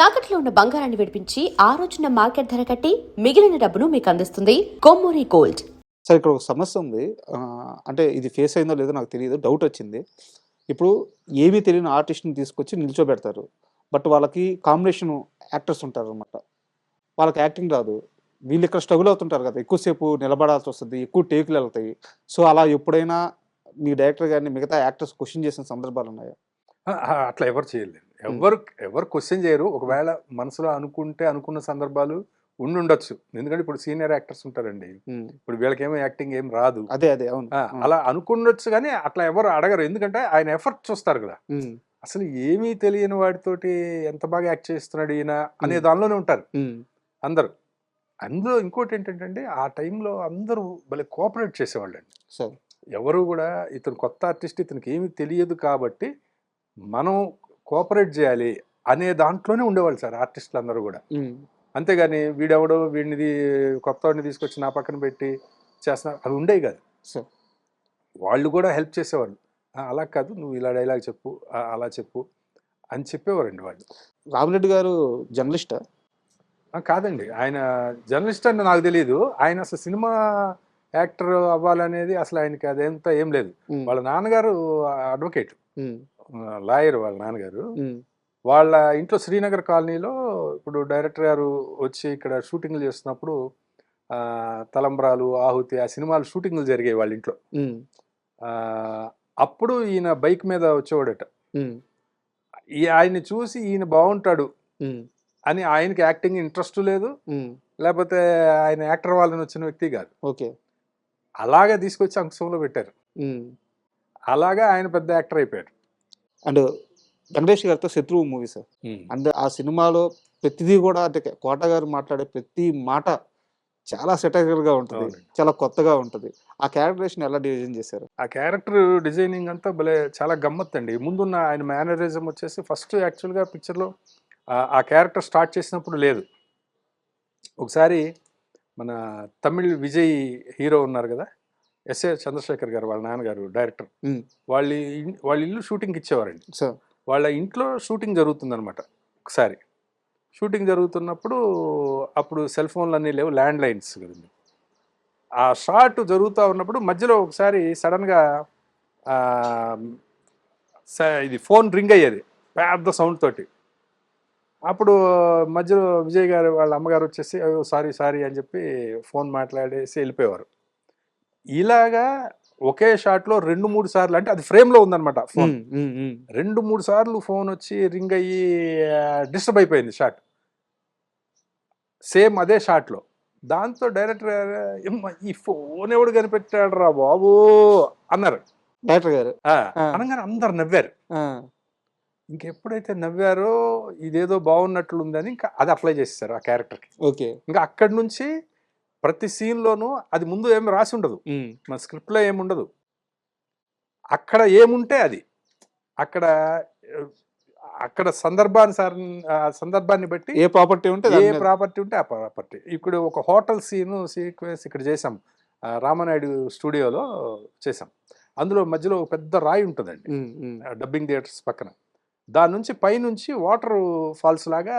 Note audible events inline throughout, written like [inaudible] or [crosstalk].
తాకట్లో ఉన్న బంగారాన్ని విడిపించి ఆ రోజున మార్కెట్ ధర కట్టి మిగిలిన డబ్బును మీకు అందిస్తుంది కొమ్మూరి గోల్డ్. సార్ ఇక్కడ ఒక సమస్య ఉంది. అంటే ఇది ఫేస్ అయిందో లేదో నాకు తెలియదు డౌట్ వచ్చింది. ఇప్పుడు ఏమీ తెలియని ఆర్టిస్ట్ని తీసుకొచ్చి నిల్చోబెడతారు. బట్ వాళ్ళకి కాంబినేషన్ యాక్టర్స్ ఉంటారు అనమాట వాళ్ళకి యాక్టింగ్ రాదు. వీళ్ళు ఇక్కడ స్ట్రగుల్ అవుతుంటారు కదా ఎక్కువసేపు నిలబడాల్సి వస్తుంది ఎక్కువ టేకులు వెళ్తాయి. సో అలా ఎప్పుడైనా మీ డైరెక్టర్ గారిని మిగతా యాక్టర్స్ క్వశ్చన్ చేసిన సందర్భాలు ఉన్నాయా? అట్లా ఎవరు చేయలేదు ఎవరు ఎవరు క్వశ్చన్ చేయరు. ఒకవేళ మనసులో అనుకుంటే అనుకున్న సందర్భాలు ఉండి ఉండొచ్చు. ఎందుకంటే ఇప్పుడు సీనియర్ యాక్టర్స్ ఉంటారండి. ఇప్పుడు వీళ్ళకేమో యాక్టింగ్ ఏం రాదు. అదే అదే అవును. అలా అనుకుండొచ్చు కానీ అట్లా ఎవరు అడగరు. ఎందుకంటే ఆయన ఎఫర్ట్ చూస్తారు కదా. అసలు ఏమీ తెలియని వాడితోటి ఎంత బాగా యాక్ట్ చేస్తున్నాడు ఈయన అనే దానిలోనే ఉంటారు. అందరూ. అందులో ఇంకోటి ఏంటంటే ఆ టైంలో అందరూ భలే కోఆపరేట్ చేసేవాళ్ళండి. సార్. ఎవరు కూడా ఇతను కొత్త ఆర్టిస్ట్ ఇతనికి ఏమీ తెలియదు కాబట్టి మనం కోఆపరేట్ చేయాలి అనే దాంట్లోనే ఉండేవాళ్ళు సార్ ఆర్టిస్టులు అందరూ కూడా అంతేగాని వీడెవడో వీడిని కొత్త వాడిని తీసుకొచ్చి నా పక్కన పెట్టి చేస్తున్నారు అవి ఉండేవి కాదు. సార్ వాళ్ళు కూడా హెల్ప్ చేసేవాళ్ళు. "ఆ, అలా కాదు నువ్వు ఇలా డైలాగ్ చెప్పు "ఆ, అలా చెప్పు అని చెప్పేవారండి వాళ్ళు. రామిరెడ్డి గారు జర్నలిస్టా? "ఆ, కాదండి. ఆయన జర్నలిస్ట్ అని నాకు తెలియదు ఆయన అసలు సినిమా యాక్టర్ అవ్వాలనేది అసలు ఆయనకి అదంతా ఏం లేదు. వాళ్ళ నాన్నగారు అడ్వకేట్. లాయర్ వాళ్ళ నాన్నగారు వాళ్ళ ఇంట్లో శ్రీనగర్ కాలనీలో ఇప్పుడు డైరెక్టర్ గారు వచ్చి ఇక్కడ షూటింగ్లు చేస్తున్నప్పుడు తలంబ్రాలు ఆహుతి ఆ సినిమాలు షూటింగ్లు జరిగాయి వాళ్ళ ఇంట్లో. అప్పుడు ఈయన బైక్ మీద వచ్చేవాడట. ఆయన్ని చూసి ఈయన బాగుంటాడు అని ఆయనకి యాక్టింగ్ ఇంట్రెస్ట్ లేదు లేకపోతే ఆయన యాక్టర్ వాళ్ళని వచ్చిన వ్యక్తి కాదు. ఓకే. అలాగా తీసుకొచ్చి అంశంలో పెట్టారు. అలాగా ఆయన పెద్ద యాక్టర్ అయిపోయారు అండ్ వెంకటేష్ గారితో శత్రువు మూవీ సార్. అండ్ ఆ సినిమాలో ప్రతిదీ కూడా అంటే కోట గారు మాట్లాడే ప్రతి మాట చాలా సెటైర్గా ఉంటుంది. చాలా కొత్తగా ఉంటుంది. ఆ క్యారెక్టరేషన్ ఎలా డివిజన్ చేశారు? ఆ క్యారెక్టర్ డిజైనింగ్ అంతా భలే చాలా గమ్మత్ అండి ముందున్న ఆయన మేనరిజం వచ్చేసి ఫస్ట్ యాక్చువల్గా పిక్చర్లో ఆ క్యారెక్టర్ స్టార్ట్ చేసినప్పుడు లేదు. ఒకసారి మన తమిళ్ విజయ్ హీరో ఉన్నారు కదా ఎస్ఏ చంద్రశేఖర్ గారు వాళ్ళ నాన్నగారు డైరెక్టర్. వాళ్ళ వాళ్ళ ఇల్లు షూటింగ్కి ఇచ్చేవారండి. వాళ్ళ ఇంట్లో షూటింగ్ జరుగుతుందన్నమాట ఒకసారి. షూటింగ్ జరుగుతున్నప్పుడు అప్పుడు సెల్ ఫోన్లు అన్నీ లేవు ల్యాండ్ లైన్స్ కదండి. ఆ షాట్ జరుగుతూ ఉన్నప్పుడు మధ్యలో ఒకసారి సడన్గా ఇది ఫోన్ రింగ్ అయ్యేది పెద్ద సౌండ్ తోటి. అప్పుడు మధ్యలో విజయ్ గారు వాళ్ళ అమ్మగారు వచ్చేసి సారీ సారీ అని చెప్పి ఫోన్ మాట్లాడేసి వెళ్ళిపోయేవారు. ఇలాగా ఒకే షాట్లో రెండు మూడు సార్లు అంటే అది ఫ్రేమ్లో ఉందన్నమాట ఫోన్. రెండు మూడు సార్లు ఫోన్ వచ్చి రింగ్ అయ్యి డిస్టర్బ్ అయిపోయింది షాట్. సేమ్ అదే షాట్లో. దాంతో డైరెక్టర్ గారు, "ఏమ్మా, ఈ ఫోన్ ఎవడు కనిపెట్టాడు రా బాబు? అన్నారు. డైరెక్టర్ గారు. అనగానే అందరు నవ్వారు. ఇంకెప్పుడైతే నవ్వారో ఇదేదో బాగున్నట్లుందని ఇంకా అది అప్లై చేసేసారు ఆ క్యారెక్టర్కి. ఓకే. ఇంకా అక్కడి నుంచి ప్రతి సీన్లోనూ అది ముందు ఏం రాసి ఉండదు. మన స్క్రిప్ట్లో ఏముండదు అక్కడ ఏముంటే అది. అక్కడ అక్కడ సందర్భానుసారం ఆ సందర్భాన్ని బట్టి ఏ ప్రాపర్టీ ఉంటే ఏ ప్రాపర్టీ ఉంటే ఆ ప్రాపర్టీ ఇప్పుడు ఒక హోటల్ సీన్ సీక్వెన్స్ ఇక్కడ చేసాం రామనాయుడు స్టూడియోలో చేసాం అందులో మధ్యలో ఒక పెద్ద రాయి ఉంటుందండి. డబ్బింగ్ థియేటర్స్ పక్కన. దాని నుంచి పైనుంచి వాటర్ ఫాల్స్ లాగా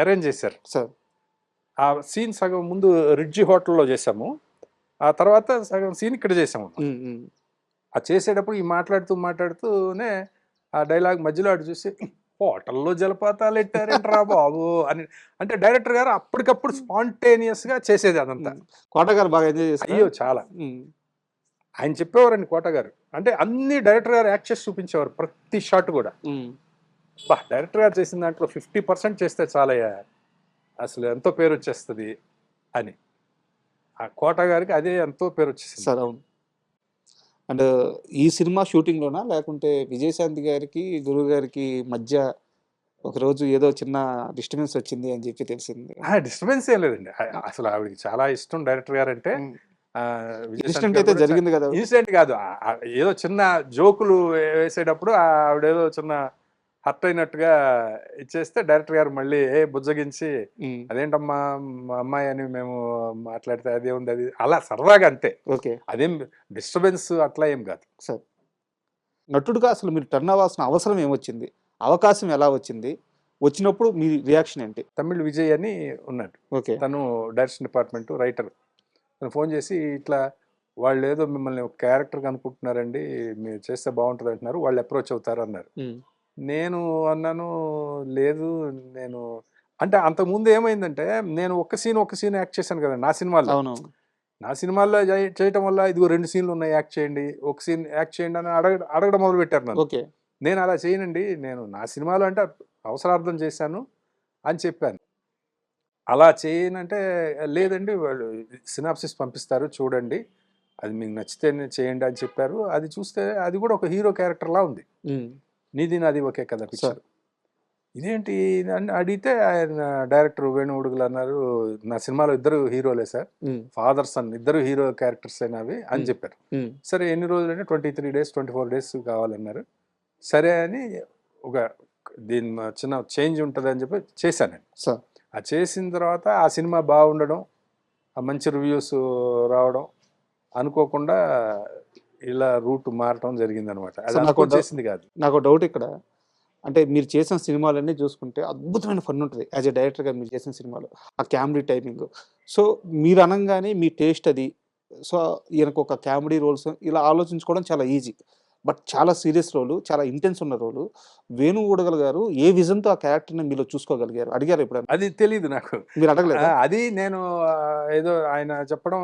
అరేంజ్ చేశారు. సార్. ఆ సీన్ సగం ముందు రిడ్జి హోటల్లో చేసాము ఆ తర్వాత సగం సీన్ ఇక్కడ చేసాము ఆ చేసేటప్పుడు ఈ మాట్లాడుతూ మాట్లాడుతూనే ఆ డైలాగ్ మధ్యలో అటు చూసి హోటల్లో జలపాతాలు ఎట్టారేంట్రా బాబు అని. అంటే డైరెక్టర్ గారు అప్పటికప్పుడు స్పాంటేనియస్గా చేసేది అదంతా. కోట గారు బాగా ఎంజాయ్ చేశారు? అయ్యో చాలా. ఆయన చెప్పేవారండి కోట గారు అంటే అన్ని డైరెక్టర్ గారు యాక్ట్ చేసి చూపించేవారు ప్రతి షాట్ కూడా. బా డైరెక్టర్ గారు చేసిన దాంట్లో ఫిఫ్టీ పర్సెంట్ చేస్తే చాలయ్యా. అసలు ఎంతో పేరు వచ్చేస్తుంది అని. ఆ కోట గారికి అదే ఎంతో పేరు వచ్చేసింది. సార్ అవును. అండ్ ఈ సినిమా షూటింగ్ లోనా లేకుంటే విజయశాంతి గారికి గురువు గారికి మధ్య ఒక రోజు ఏదో చిన్న డిస్టర్బెన్స్ వచ్చింది అని చెప్పి తెలిసింది. డిస్టర్బెన్స్ ఏం లేదండి. అసలు ఆవిడకి చాలా ఇష్టం డైరెక్టర్ గారు అంటే ఇన్సిడెంట్ అయితే జరిగింది కదా? ఇన్సిడెంట్ కాదు. ఏదో చిన్న జోకులు వేసేటప్పుడు ఆవిడేదో చిన్న హర్ట్ అయినట్టుగా ఇచ్చేస్తే డైరెక్టర్ గారు మళ్ళీ ఏ బుజ్జగించి అదేంటమ్మా మా అమ్మాయి అని మేము మాట్లాడితే అదే ఉంది అది అలా సరదాగా అంతే. ఓకే. అదేం డిస్టర్బెన్స్ అట్లా ఏం కాదు. నటుడుగా అసలు మీరు టర్న్ అవ్వాల్సిన అవసరం ఏమొచ్చింది? అవకాశం ఎలా వచ్చింది? వచ్చినప్పుడు మీ రియాక్షన్ ఏంటి? తమిళ్ విజయ్ అని ఉన్నాడు. ఓకే. తను డైరెక్షన్ డిపార్ట్మెంట్ రైటర్. తను ఫోన్ చేసి ఇట్లా వాళ్ళు ఏదో మిమ్మల్ని ఒక క్యారెక్టర్ అనుకుంటున్నారండి మీరు చేస్తే బాగుంటుంది అంటున్నారు వాళ్ళు అప్రోచ్ అవుతారు అన్నారు నేను అన్నాను లేదు నేను అంటే అంతకుముందు ఏమైందంటే నేను ఒక సీన్ ఒక సీన్ యాక్ట్ చేశాను కదా నా సినిమాలో అవును నా సినిమాల్లో చేయ- చేయటం వల్ల ఇదిగో రెండు సీన్లు ఉన్నాయి యాక్ట్ చేయండి ఒక సీన్ యాక్ట్ చేయండి అని అడగ అడగడం మొదలు పెట్టారు నన్ను. ఓకే. నేను అలా చేయనండి నేను నా సినిమాలో అంటే అవసరార్థం చేశాను అని చెప్పాను. అలా చేయనంటే లేదండి వాళ్ళు సినాప్సిస్ పంపిస్తారు చూడండి అది మీకు నచ్చితేనే చేయండి అని చెప్పారు. అది చూస్తే అది కూడా ఒక హీరో క్యారెక్టర్లా ఉంది. నీది నాది ఒకే కదా పిక్చర్ ఇదేంటి? అని అడిగితే ఆయన డైరెక్టర్ వేణు ఉడుగులు అన్నారు నా సినిమాలో ఇద్దరు హీరోలే సార్. ఫాదర్ సన్ ఇద్దరు హీరో క్యారెక్టర్స్ అయినవి అని. చెప్పారు. సరే ఎన్ని రోజులు అంటే twenty three days twenty four days కావాలన్నారు. సరే అని ఒక దీని చిన్న చేంజ్ ఉంటుంది అని చెప్పి చేశాను నేను. సార్. ఆ చేసిన తర్వాత ఆ సినిమా బాగుండడం ఆ మంచి రివ్యూస్ రావడం అనుకోకుండా ఇలా రూట్ మారటం జరిగింది అనమాట అది నాకు చేసింది కాదు. నాకు డౌట్ ఇక్కడ. అంటే మీరు చేసిన సినిమాలన్నీ చూసుకుంటే అద్భుతమైన ఫన్ ఉంటుంది. యాజ్ ఎ డైరెక్టర్గా మీరు చేసిన సినిమాలు. ఆ కామెడీ టైమింగ్. సో మీరు అనగానే మీ టేస్ట్ అది. సో ఈయనకు ఒక కామెడీ రోల్స్ ఇలా ఆలోచించుకోవడం చాలా ఈజీ. బట్ చాలా సీరియస్ రోలు చాలా ఇంటెన్స్ ఉన్న రోలు. వేణు ఊడగల్ గారు ఏ విజన్తో ఆ క్యారెక్టర్ని మీలో చూసుకోగలిగారు? అడిగారు ఎప్పుడైనా అది తెలియదు నాకు. మీరు అడగలేదు? అది నేను ఏదో ఆయన చెప్పడం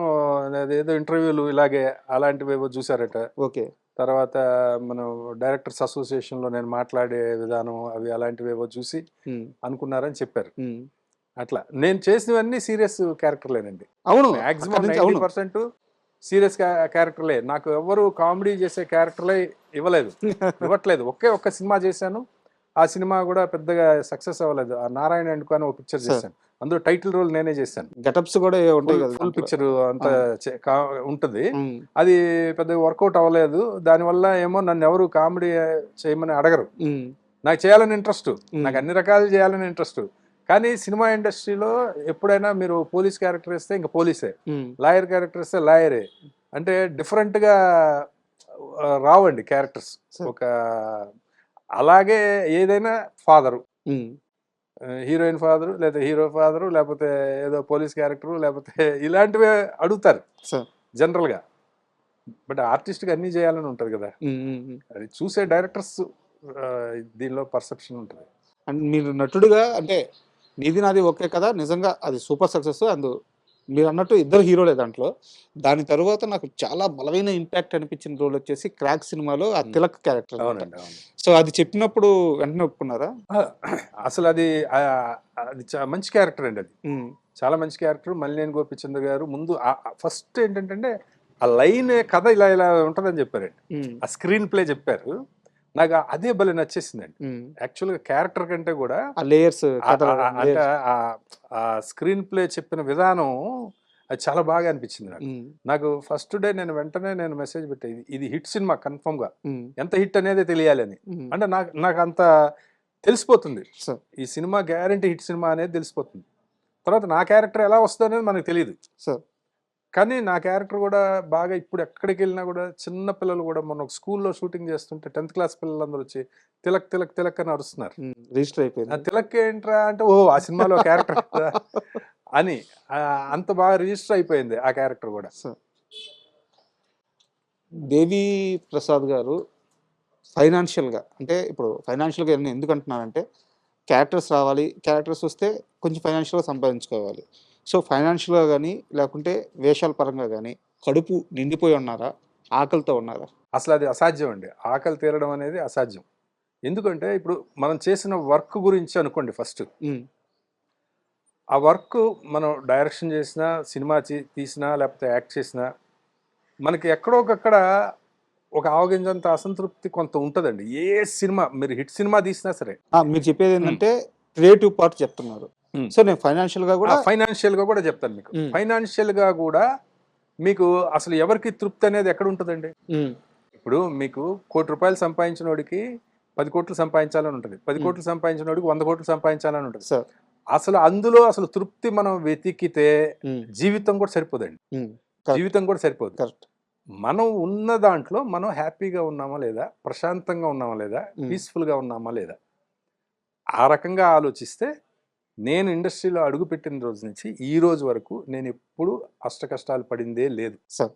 ఏదో ఇంటర్వ్యూలు ఇలాగే అలాంటివి ఏవో చూసారట. ఓకే. తర్వాత మనం డైరెక్టర్స్ అసోసియేషన్లో నేను మాట్లాడే విధానం అవి అలాంటివి ఏవో చూసి అనుకున్నారని చెప్పారు. అట్లా. నేను చేసినవన్నీ సీరియస్ క్యారెక్టర్లేనండి. అవును. మాక్సిమం పర్సెంట్ సీరియస్ క్యారెక్టర్లే. నాకు ఎవరు కామెడీ చేసే క్యారెక్టర్లే ఇవ్వలేదు. [laughs] ఇవ్వట్లేదు. ఒకే ఒక్క సినిమా చేశాను. ఆ సినిమా కూడా పెద్దగా సక్సెస్ అవ్వలేదు. ఆ నారాయణ అండ్ అని ఒక పిక్చర్. చేశాను. అందులో టైటిల్ రోల్ నేనే చేశాను. గెటప్స్ కూడా ఉంటాయి ఫుల్. పిక్చర్ అంతా ఉంటది. అది పెద్దగా వర్కౌట్ అవ్వలేదు. దానివల్ల ఏమో నన్ను ఎవరు కామెడీ చేయమని అడగరు. నాకు చేయాలని ఇంట్రెస్ట్. నాకు అన్ని రకాలు చేయాలని ఇంట్రెస్ట్. కానీ సినిమా ఇండస్ట్రీలో ఎప్పుడైనా మీరు పోలీస్ క్యారెక్టర్ ఇస్తే ఇంకా పోలీసే. లాయర్ క్యారెక్టర్ ఇస్తే లాయరే. అంటే డిఫరెంట్గా రావండి క్యారెక్టర్స్. ఒక అలాగే ఏదైనా ఫాదరు. హీరోయిన్ ఫాదరు లేదా హీరో ఫాదరు లేకపోతే ఏదో పోలీస్ క్యారెక్టరు లేకపోతే ఇలాంటివే అడుగుతారు. జనరల్గా. బట్ ఆర్టిస్ట్కి అన్నీ చేయాలని ఉంటుంది కదా. అది చూసే డైరెక్టర్స్ దీనిలో పర్సెప్షన్ ఉంటుంది. అండ్ మీరు నటుడుగా అంటే నీది నాది ఓకే కదా నిజంగా అది సూపర్ సక్సెస్. అందు మీరు అన్నట్టు ఇద్దరు హీరోలే దాంట్లో. దాని తర్వాత నాకు చాలా బలమైన ఇంపాక్ట్ అనిపించిన రోల్ వచ్చేసి క్రాక్ సినిమాలో ఆ తిలక్ క్యారెక్టర్ సో అది చెప్పినప్పుడు వెంటనే ఒప్పుకున్నారా? అసలు అది అది మంచి క్యారెక్టర్ అండి అది. చాలా మంచి క్యారెక్టర్. మల్లినేని గోపిచంద్ర గారు ముందు ఫస్ట్ ఏంటంటే ఆ లైన్ కథ ఇలా ఇలా ఉంటుందని చెప్పారండి. ఆ స్క్రీన్ ప్లే చెప్పారు. నాకు అదే భలే నచ్చేసిందండి. యాక్చువల్గా క్యారెక్టర్ కంటే కూడా ఆ లేయర్స్ అంటే ఆ- స్క్రీన్ ప్లే చెప్పిన విధానం అది చాలా బాగా అనిపించింది నాకు. నాకు ఫస్ట్ డే నేను వెంటనే నేను మెసేజ్ పెట్టే ఇది హిట్ సినిమా కన్ఫర్మ్గా ఎంత హిట్ అనేది తెలియాలి అని అంటే నాకు నాకు అంత తెలిసిపోతుంది. ఈ సినిమా గ్యారంటీ హిట్ సినిమా అనేది తెలిసిపోతుంది. తర్వాత నా క్యారెక్టర్ ఎలా వస్తుంది అనేది మనకు తెలియదు సార్ కానీ నా క్యారెక్టర్ కూడా బాగా ఇప్పుడు ఎక్కడికి వెళ్ళినా కూడా చిన్న పిల్లలు కూడా మొన్న ఒక స్కూల్లో షూటింగ్ చేస్తుంటే టెన్త్ క్లాస్ పిల్లలందరూ వచ్చి తిలక్ తిలక్ తిలక్ అని అరుస్తున్నారు. రిజిస్టర్ అయిపోయింది. తిలక్ ఏంట్రా అంటే ఓ ఆ సినిమాలో క్యారెక్టర్ అని అంత బాగా రిజిస్టర్ అయిపోయింది ఆ క్యారెక్టర్ కూడా. దేవి ప్రసాద్ గారు ఫైనాన్షియల్గా అంటే ఇప్పుడు ఫైనాన్షియల్గా నేను ఎందుకు అంటున్నానంటే క్యారెక్టర్స్ రావాలి క్యారెక్టర్స్ వస్తే కొంచెం ఫైనాన్షియల్గా సంపాదించుకోవాలి. సో ఫైనాన్షియల్గా కానీ లేకుంటే వేషాల పరంగా కానీ కడుపు నిండిపోయి ఉన్నారా? ఆకలితో ఉన్నారా? అసలు అది అసాధ్యం అండి. ఆకలి తీరడం అనేది అసాధ్యం. ఎందుకంటే ఇప్పుడు మనం చేసిన వర్క్ గురించి అనుకోండి ఫస్ట్. ఆ వర్క్ మనం డైరెక్షన్ చేసినా సినిమా తీసినా లేకపోతే యాక్ట్ చేసినా మనకి ఎక్కడో ఒకక్కడ ఒక ఆవగింజంత అసంతృప్తి కొంత ఉంటుందండి. ఏ సినిమా మీరు హిట్ సినిమా తీసినా సరే. మీరు చెప్పేది ఏంటంటే క్రియేటివ్ పార్ట్ చెప్తున్నారు. సో నేను ఫైనాన్షియల్గా కూడా ఫైనాన్షియల్గా కూడా చెప్తాను మీకు. ఫైనాన్షియల్గా కూడా మీకు అసలు ఎవరికి తృప్తి అనేది ఎక్కడ ఉంటుందండి? ఇప్పుడు మీకు కోటి రూపాయలు సంపాదించిన వాడికి పది కోట్లు సంపాదించాలని ఉంటుంది. పది. కోట్లు సంపాదించిన వాడికి వంద కోట్లు సంపాదించాలని ఉంటుంది. సార్. అసలు అందులో అసలు తృప్తి మనం వెతికితే జీవితం కూడా సరిపోదండి. జీవితం కూడా సరిపోదు. కరెక్ట్. మనం ఉన్న దాంట్లో మనం హ్యాపీగా ఉన్నామా లేదా? ప్రశాంతంగా ఉన్నామా లేదా. పీస్ఫుల్గా ఉన్నామా లేదా? ఆ రకంగా ఆలోచిస్తే నేను ఇండస్ట్రీలో అడుగుపెట్టిన రోజు నుంచి ఈ రోజు వరకు నేను ఎప్పుడు అష్ట కష్టాలు పడిందే లేదు సార్.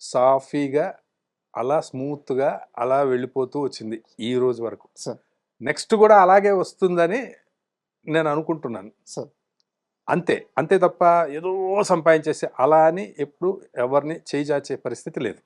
సాఫీగా అలా స్మూత్గా అలా వెళ్ళిపోతూ వచ్చింది ఈ రోజు వరకు. సార్. నెక్స్ట్ కూడా అలాగే వస్తుందని నేను అనుకుంటున్నాను. సార్. అంతే అంతే తప్ప ఏదో సంపాదించేసి అలా అని ఎప్పుడు ఎవరిని చేయి చాచే పరిస్థితి లేదు.